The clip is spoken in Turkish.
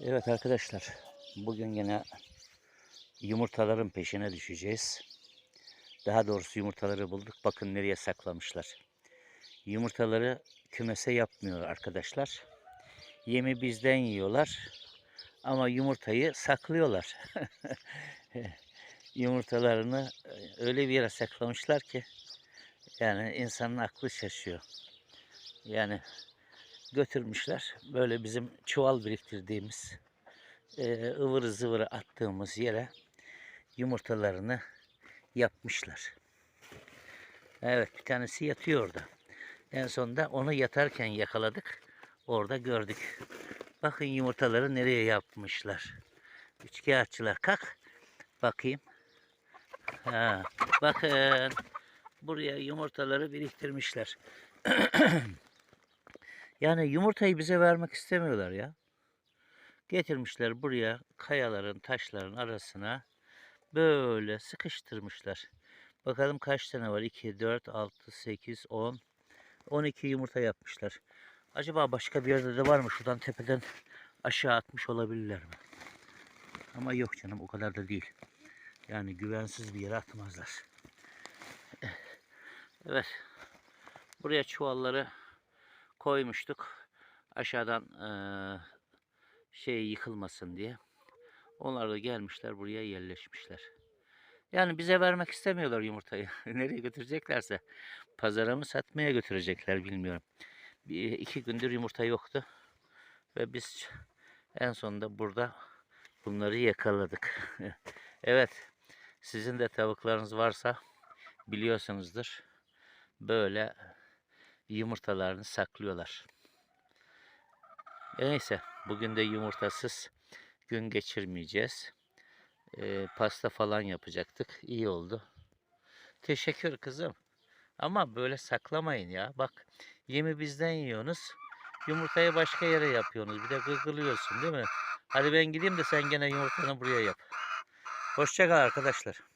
Evet arkadaşlar, bugün yine yumurtaların peşine düşeceğiz. Daha doğrusu yumurtaları bulduk. Bakın nereye saklamışlar. Yumurtaları kümese yapmıyor arkadaşlar. Yemi bizden yiyorlar. Ama yumurtayı saklıyorlar. Yumurtalarını e, öyle bir yere saklamışlar ki yani insanın aklı şaşıyor. Yani götürmüşler. Böyle bizim çuval biriktirdiğimiz e, ıvırı attığımız yere yumurtalarını yapmışlar. Evet bir tanesi yatıyor orada. En sonunda onu yatarken yakaladık. Orada gördük. Bakın yumurtaları nereye yapmışlar. Üçkağıtçılar kalk. Bakayım. Ha, bakın. Buraya yumurtaları biriktirmişler. Yani yumurtayı bize vermek istemiyorlar ya. Getirmişler buraya kayaların, taşların arasına böyle sıkıştırmışlar. Bakalım kaç tane var? 2, 4, 6, 8, 10, 12 yumurta yapmışlar. Acaba başka bir yerde de var mı? Şuradan tepeden aşağı atmış olabilirler mi? Ama yok canım o kadar da değil. Yani güvensiz bir yere atmazlar. Evet. Buraya çuvalları koymuştuk. Aşağıdan eee, şey yıkılmasın diye. Onlar da gelmişler buraya yerleşmişler. Yani bize vermek istemiyorlar yumurtayı. Nereye götüreceklerse. Pazara mı satmaya götürecekler bilmiyorum. Bir, iki gündür yumurta yoktu. Ve biz en sonunda burada bunları yakaladık. evet. Sizin de tavuklarınız varsa biliyorsunuzdur. Böyle yumurtalarını saklıyorlar. E neyse bugün de yumurtasız gün geçirmeyeceğiz. Ee, pasta falan yapacaktık. İyi oldu. Teşekkür kızım. Ama böyle saklamayın ya. Bak yemi bizden yiyorsunuz. Yumurtayı başka yere yapıyorsunuz. Bir de gırgırlıyorsun değil mi? Hadi ben gideyim de sen gene yumurtanı buraya yap. Hoşça kal arkadaşlar.